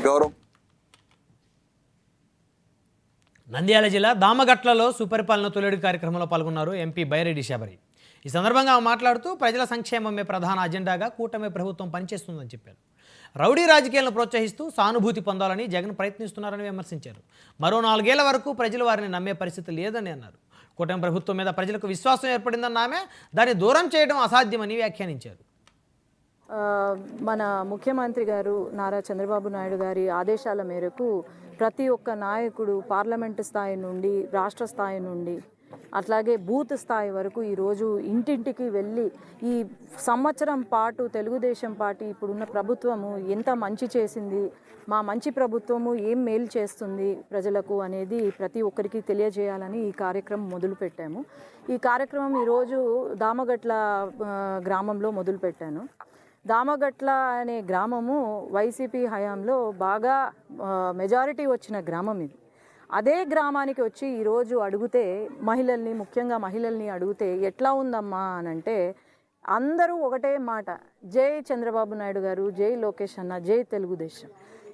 గౌరవం. నంద్యాల జిల్లా దామగట్లలో సుపరిపాలన తొలిడు కార్యక్రమంలో పాల్గొన్నారు ఎంపీ బైరెడ్డి శబరి. ఈ సందర్భంగా ఆమె మాట్లాడుతూ ప్రజల సంక్షేమమే ప్రధాన అజెండాగా కూటమి ప్రభుత్వం పనిచేస్తుందని చెప్పారు. రౌడీ రాజకీయాలను ప్రోత్సహిస్తూ సానుభూతి పొందాలని జగన్ ప్రయత్నిస్తున్నారని విమర్శించారు. మరో నాలుగేళ్ళ వరకు ప్రజలు వారిని నమ్మే పరిస్థితి లేదని అన్నారు. కూటమి ప్రభుత్వం మీద ప్రజలకు విశ్వాసం ఏర్పడిందన్న ఆమె దాన్ని దూరం చేయడం అసాధ్యమని వ్యాఖ్యానించారు. మన ముఖ్యమంత్రి గారు నారా చంద్రబాబు నాయుడు గారి ఆదేశాల మేరకు ప్రతి ఒక్క నాయకుడు పార్లమెంటు స్థాయి నుండి రాష్ట్ర స్థాయి నుండి అట్లాగే బూత్ స్థాయి వరకు ఈరోజు ఇంటింటికి వెళ్ళి ఈ సంవత్సరం పాటు తెలుగుదేశం పార్టీ ఇప్పుడున్న ప్రభుత్వము ఎంత మంచి చేసింది మా మంచి ప్రభుత్వము ఏం మేలు చేస్తుంది ప్రజలకు అనేది ప్రతి ఒక్కరికి తెలియజేయాలని ఈ కార్యక్రమం మొదలుపెట్టాము. ఈ కార్యక్రమం ఈరోజు దామగట్ల గ్రామంలో మొదలుపెట్టాను. దామగట్ల అనే గ్రామము వైసీపీ హయాంలో బాగా మెజారిటీ వచ్చిన గ్రామం ఇది. అదే గ్రామానికి వచ్చి ఈరోజు అడిగితే మహిళల్ని ముఖ్యంగా మహిళల్ని అడిగితే ఎట్లా ఉందమ్మా అని అంటే అందరూ ఒకటే మాట జై చంద్రబాబు నాయుడు గారు జై లోకేష్ అన్న జై తెలుగుదేశం.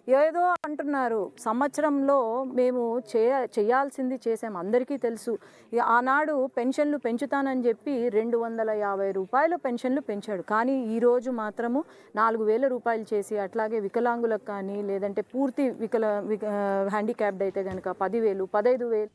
ఏదో అంటున్నారు. సంవత్సరంలో మేము చేయ చేయాల్సింది చేసాం అందరికీ తెలుసు. ఆనాడు పెన్షన్లు పెంచుతానని చెప్పి రెండు వందల యాభై రూపాయలు పెన్షన్లు పెంచాడు. కానీ ఈరోజు మాత్రము నాలుగు వేల రూపాయలు చేసి అట్లాగే వికలాంగులకు కానీ లేదంటే పూర్తి వికల విక హ్యాండిక్యాప్డ్ అయితే కనుక పదివేలు పదహైదు వేలు